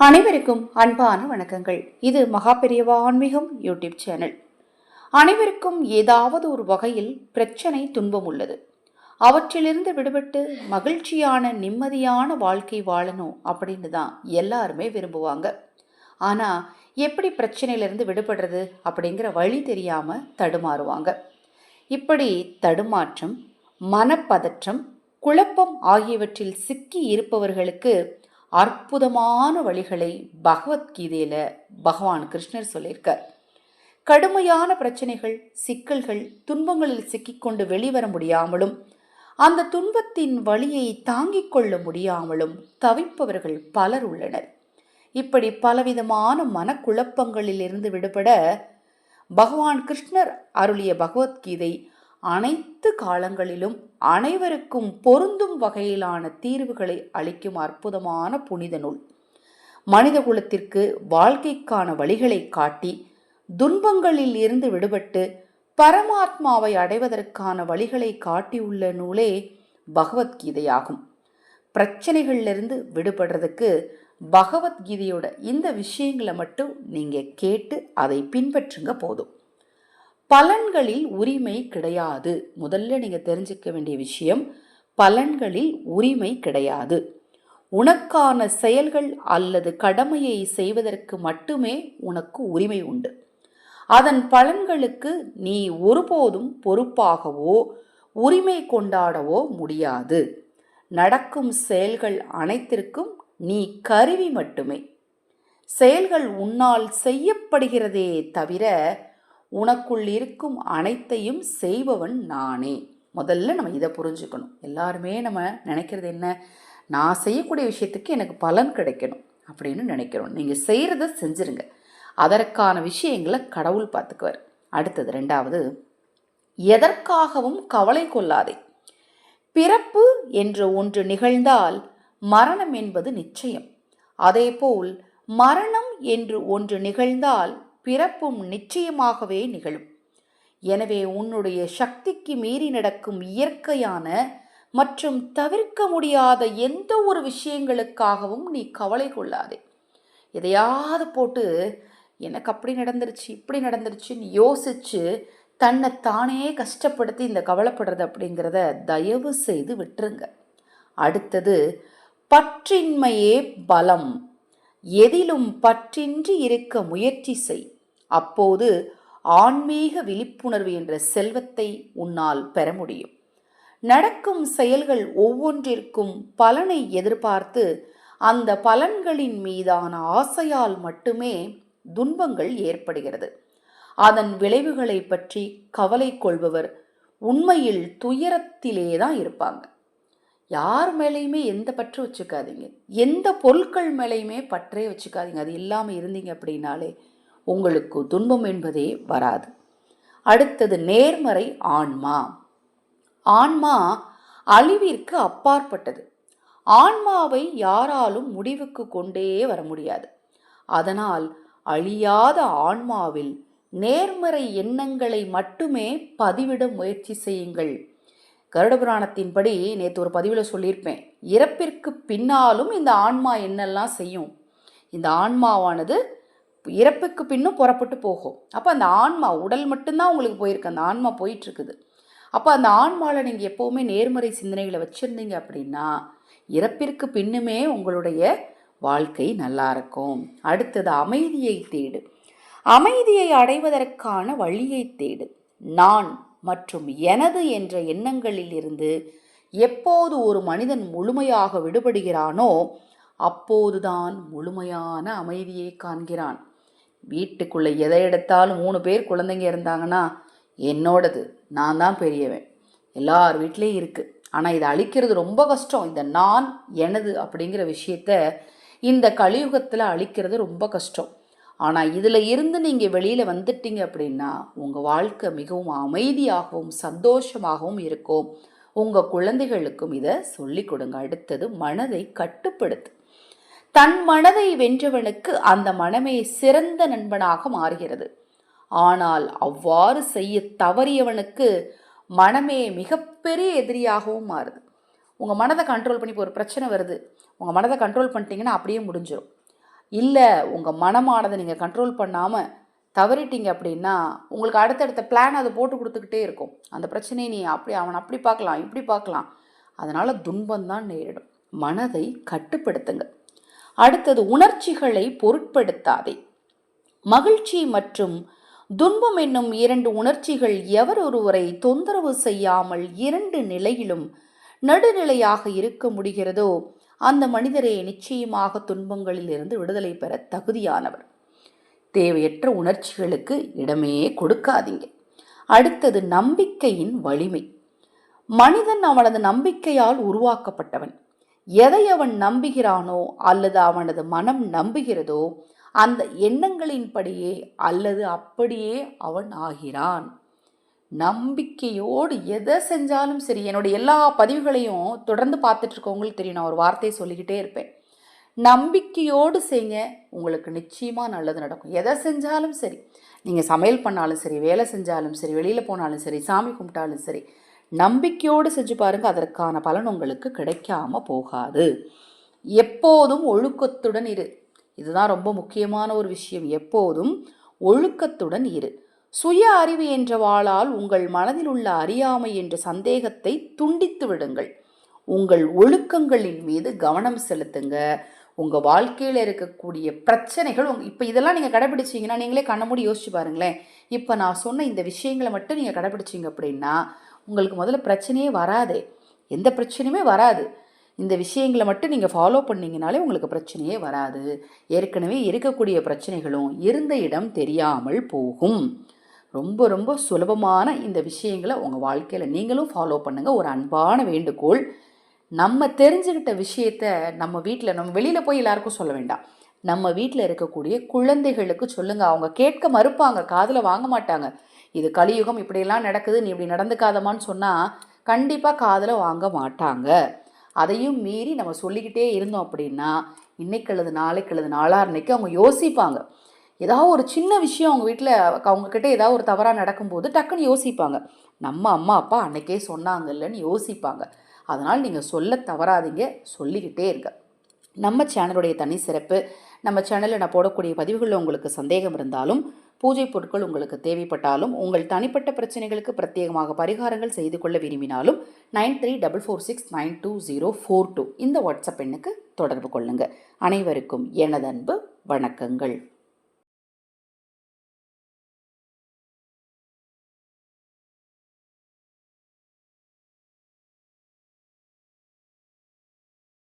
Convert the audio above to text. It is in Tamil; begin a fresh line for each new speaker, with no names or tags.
அனைவருக்கும் அன்பான வணக்கங்கள். இது மகா பெரியவா ஆன்மீகம் யூடியூப் சேனல். அனைவருக்கும் ஏதாவது ஒரு வகையில் பிரச்சனை துன்பம் உள்ளது. அவற்றிலிருந்து விடுபட்டு மகிழ்ச்சியான நிம்மதியான வாழ்க்கை வாழணும் அப்படின்னு தான் எல்லாருமே விரும்புவாங்க. ஆனால் எப்படி பிரச்சனையிலிருந்து விடுபடுறது அப்படிங்கிற வழி தெரியாமல் தடுமாறுவாங்க. இப்படி தடுமாற்றம் மனப்பதற்றம் குழப்பம் ஆகியவற்றில் சிக்கி இருப்பவர்களுக்கு அற்புதமான வழிகளை பகவத்கீதையில் பகவான் கிருஷ்ணர் சொல்லியிருக்கார். கடுமையான பிரச்சனைகள் சிக்கல்கள் துன்பங்களில் சிக்கிக்கொண்டு வெளிவர முடியாமலும் அந்த துன்பத்தின் வழியை தாங்கிக் கொள்ள முடியாமலும் தவிப்பவர்கள் பலர் உள்ளனர். இப்படி பலவிதமான மனக்குழப்பங்களிலிருந்து விடுபட பகவான் கிருஷ்ணர் அருளிய பகவத்கீதை அனைத்து காலங்களிலும் அனைவருக்கும் பொருந்தும் வகையிலான தீர்வுகளை அளிக்கும் அற்புதமான புனித நூல். மனித குலத்திற்கு வாழ்க்கைக்கான வழிகளை காட்டி துன்பங்களில் இருந்து விடுபட்டு பரமாத்மாவை அடைவதற்கான வழிகளை காட்டியுள்ள நூலே பகவத்கீதையாகும். பிரச்சனைகள்லேருந்து விடுபடுறதுக்கு பகவத்கீதையோட இந்த விஷயங்களை மட்டும் நீங்கள் கேட்டு அதை பின்பற்றுங்க போதும். பலன்களில் உரிமை கிடையாது. முதல்ல நீங்கள் தெரிஞ்சுக்க வேண்டிய விஷயம் பலன்களில் உரிமை கிடையாது. உனக்கான செயல்கள் அல்லது கடமையை செய்வதற்கு மட்டுமே உனக்கு உரிமை உண்டு. அதன் பலன்களுக்கு நீ ஒருபோதும் பொறுப்பாகவோ உரிமை கொண்டாடவோ முடியாது. நடக்கும் செயல்கள் அனைத்திற்கும் நீ கருவி மட்டுமே. செயல்கள் உன்னால் செய்யப்படுகிறதே தவிர உனக்குள் இருக்கும் அனைத்தையும் செய்பவன் நானே. முதல்ல நம்ம இதை புரிஞ்சுக்கணும். எல்லாருமே நம்ம நினைக்கிறது என்ன? நான் செய்யக்கூடிய விஷயத்துக்கு எனக்கு பலன் கிடைக்கணும் அப்படின்னு நினைக்கிறோம். நீங்கள் செய்கிறத செஞ்சுருங்க. அதற்கான விஷயங்களை கடவுள் பார்த்துக்குவார். அடுத்தது ரெண்டாவது எதற்காகவும் கவலை கொள்ளாதே. பிறப்பு என்று ஒன்று நிகழ்ந்தால் மரணம் என்பது நிச்சயம். அதேபோல் மரணம் என்று ஒன்று நிகழ்ந்தால் பிறப்பும் நிச்சயமாகவே நிகழும். எனவே உன்னுடைய சக்திக்கு மீறி நடக்கும் இயற்கையான மற்றும் தவிர்க்க முடியாத எந்த ஒரு விஷயங்களுக்காகவும் நீ கவலை கொள்ளாதே. எதையாவது போட்டு எனக்கு அப்படி நடந்துருச்சு இப்படி நடந்துருச்சுன்னு யோசிச்சு தன்னை தானே கஷ்டப்படுத்தி இந்த கவலைப்படுறது அப்படிங்கிறத தயவு செய்து விட்டுருங்க. அடுத்தது பற்றின்மையே பலம். எதிலும் பற்றின்றி இருக்க முயற்சி செய். அப்போது ஆன்மீக விழிப்புணர்வு என்ற செல்வத்தை உன்னால் பெற முடியும். நடக்கும் செயல்கள் ஒவ்வொன்றிற்கும் பலனை எதிர்பார்த்து அந்த பலன்களின் மீதான ஆசையால் மட்டுமே துன்பங்கள் ஏற்படுகிறது. அதன் விளைவுகளை பற்றி கவலை கொள்பவர் உண்மையில் துயரத்திலே தான் இருப்பாங்க. யார் மேலேயுமே எந்த பற்று வச்சுக்காதீங்க. எந்த பொருட்கள் மேலேயுமே பற்றே வச்சுக்காதீங்க. அது இல்லாமல் இருந்தீங்க அப்படின்னாலே உங்களுக்கு துன்பம் என்பதே வராது. அடுத்தது நேர்மறை ஆன்மா. ஆன்மா அழிவிற்கு அப்பாற்பட்டது. ஆன்மாவை யாராலும் முடிவுக்கு கொண்டே வர முடியாது. அதனால் அழியாத ஆன்மாவில் நேர்மறை எண்ணங்களை மட்டுமே பதிவிட முயற்சி செய்யுங்கள். கருட புராணத்தின்படி நேற்று ஒரு பதிவில் சொல்லியிருப்பேன். இறப்பிற்கு பின்னாலும் இந்த ஆன்மா என்னெல்லாம் செய்யும்? இந்த ஆன்மாவானது இறப்புக்கு பின்னும் புறப்பட்டு போகும். அப்போ அந்த ஆன்மா உடல் மட்டும்தான் உங்களுக்கு போயிருக்கு. அந்த ஆன்மா போயிட்டுருக்குது. அப்போ அந்த ஆன்மாவில் நீங்கள் எப்போவுமே நேர்மறை சிந்தனைகளை வச்சுருந்தீங்க அப்படின்னா இறப்பிற்கு பின்னுமே உங்களுடைய வாழ்க்கை நல்லா இருக்கும். அடுத்தது அமைதியை தேடு. அமைதியை அடைவதற்கான வழியை தேடு. நான் மற்றும் எனது என்ற எண்ணங்களில் இருந்து எப்போது ஒரு மனிதன் முழுமையாக விடுபடுகிறானோ அப்போதுதான் முழுமையான அமைதியை காண்கிறான். வீட்டுக்குள்ளே எதை எடுத்தாலும் மூணு பேர் குழந்தைங்க இருந்தாங்கன்னா என்னோடது நான் தான் பெரியவன். எல்லார் வீட்லேயும் இருக்குது ஆனால் இதை அழிக்கிறது ரொம்ப கஷ்டம். இந்த நான் எனது அப்படிங்கிற விஷயத்த இந்த கலியுகத்தில் அழிக்கிறது ரொம்ப கஷ்டம். ஆனால் இதில் இருந்து நீங்கள் வெளியில் வந்துட்டீங்க அப்படின்னா உங்கள் வாழ்க்கை மிகவும் அமைதியாகவும் சந்தோஷமாகவும் இருக்கும். உங்கள் குழந்தைகளுக்கும் இதை சொல்லிக் கொடுங்க. அடுத்தது மனதை கட்டுப்படுத்து. தன் மனதை வென்றவனுக்கு அந்த மனமே சிறந்த நண்பனாக மாறுகிறது. ஆனால் அவ்வாறு செய்ய தவறியவனுக்கு மனமே மிகப்பெரிய எதிரியாகவும் மாறுது. உங்கள் மனதை கண்ட்ரோல் பண்ணி இப்போ ஒரு பிரச்சனை வருது. உங்கள் மனதை கண்ட்ரோல் பண்ணிட்டீங்கன்னா அப்படியே முடிஞ்சிடும் இல்லை உங்கள் மனமானதை நீங்கள் கண்ட்ரோல் பண்ணாமல் தவறிட்டீங்க அப்படின்னா உங்களுக்கு அடுத்தடுத்த பிளான் அதை போட்டு கொடுத்துக்கிட்டே இருக்கும். அந்த பிரச்சனையை நீ அப்படி அவன் அப்படி பார்க்கலாம் இப்படி பார்க்கலாம். அதனால் துன்பம் தான் நேரிடும். மனதை கட்டுப்படுத்துங்க. அடுத்தது உணர்ச்சிகளை பொருட்படுத்தாதே. மகிழ்ச்சி மற்றும் துன்பம் என்னும் இரண்டு உணர்ச்சிகள் எவர் ஒருவரை தொந்தரவு செய்யாமல் இரண்டு நிலையிலும் நடுநிலையாக இருக்க முடிகிறதோ அந்த மனிதரே நிச்சயமாக துன்பங்களில் இருந்து விடுதலை பெற தகுதியானவர். தேவையற்ற உணர்ச்சிகளுக்கு இடமே கொடுக்காதீங்க. அடுத்தது நம்பிக்கையின் வலிமை. மனிதன் அவனது நம்பிக்கையால் உருவாக்கப்பட்டவன். எதை அவன் நம்புகிறானோ அல்லது அவனது மனம் நம்புகிறதோ அந்த எண்ணங்களின்படியே அல்லது அப்படியே அவன் ஆகிறான். நம்பிக்கையோடு எதை செஞ்சாலும் சரி என்னுடைய எல்லா பதிவுகளையும் தொடர்ந்து பார்த்துட்டு இருக்கவங்களுக்கு தெரியும். நான் ஒரு வார்த்தையை சொல்லிக்கிட்டே இருப்பேன். நம்பிக்கையோடு செய்யுங்க உங்களுக்கு நிச்சயமாக நல்லது நடக்கும். எதை செஞ்சாலும் சரி நீங்கள் சமையல் பண்ணாலும் சரி வேலை செஞ்சாலும் சரி வெளியில் போனாலும் சரி சாமி கும்பிட்டாலும் சரி நம்பிக்கையோடு செஞ்சு பாருங்கள் அதற்கான பலன் உங்களுக்கு கிடைக்காம போகாது. எப்போதும் ஒழுக்கத்துடன் இரு. இதுதான் ரொம்ப முக்கியமான ஒரு விஷயம். எப்போதும் ஒழுக்கத்துடன் இரு. சுய அறிவு என்ற வாளால் உங்கள் மனதில் உள்ள அறியாமை என்ற சந்தேகத்தை துண்டித்து விடுங்கள். உங்கள் ஒழுக்கங்களின் மீது கவனம் செலுத்துங்க. உங்கள் வாழ்க்கையில் இருக்கக்கூடிய பிரச்சனைகள் உங் இப்போ இதெல்லாம் நீங்கள் கடைபிடிச்சீங்கன்னா நீங்களே கண்ண மூடி யோசிச்சு பாருங்களேன். இப்போ நான் சொன்ன இந்த விஷயங்களை மட்டும் நீங்கள் கடைபிடிச்சீங்க அப்படின்னா உங்களுக்கு முதல்ல பிரச்சனையே வராதே. எந்த பிரச்சனையுமே வராது. இந்த விஷயங்களை மட்டும் நீங்கள் ஃபாலோ பண்ணிங்கனாலே உங்களுக்கு பிரச்சனையே வராது. ஏற்கனவே இருக்கக்கூடிய பிரச்சனைகளும் இருந்த இடம் தெரியாமல் போகும். ரொம்ப ரொம்ப சுலபமான இந்த விஷயங்களை உங்கள் வாழ்க்கையில் நீங்களும் ஃபாலோ பண்ணுங்கள் ஒரு அன்பான வேண்டுகோள். நம்ம தெரிஞ்சுக்கிட்ட விஷயத்த நம்ம வீட்டில் நம்ம வெளியில் போய் எல்லாருக்கும் சொல்ல வேண்டாம். நம்ம வீட்டில் இருக்கக்கூடிய குழந்தைகளுக்கு சொல்லுங்கள் அவங்க கேட்க மறுப்பாங்க. காதில் வாங்க மாட்டாங்க. இது கலியுகம் இப்படியெல்லாம் நடக்குது நீ இப்படி நடந்துக்காதமான்னு சொன்னால் கண்டிப்பாக காதில் வாங்க மாட்டாங்க. அதையும் மீறி நம்ம சொல்லிக்கிட்டே இருந்தோம் அப்படின்னா இன்னைக்கு அல்லது நாளைக்கு அல்லது நாளான்னைக்கு அவங்க யோசிப்பாங்க. ஏதாவது ஒரு சின்ன விஷயம் அவங்க வீட்டில் அவங்கக்கிட்ட ஏதாவது ஒரு தவறாக நடக்கும்போது டக்குன்னு யோசிப்பாங்க. நம்ம அம்மா அப்பா அன்னைக்கே சொன்னாங்கல்லன்னு யோசிப்பாங்க. அதனால் நீங்கள் சொல்ல தவறாதீங்க சொல்லிக்கிட்டே இருங்க. நம்ம சேனலுடைய தனி சிறப்பு நம்ம சேனலில் நான் போடக்கூடிய பதிவுகளில் உங்களுக்கு சந்தேகம் இருந்தாலும் பூஜை பொருட்கள் உங்களுக்கு தேவைப்பட்டாலும் உங்கள் தனிப்பட்ட பிரச்சனைகளுக்கு பிரத்யேகமாக பரிகாரங்கள் செய்து கொள்ள விரும்பினாலும் nine three double four six nine two zero four two இந்த வாட்ஸ்அப் எண்ணுக்கு தொடர்பு கொள்ளுங்கள் அனைவருக்கும் எனது அன்பு வணக்கங்கள்.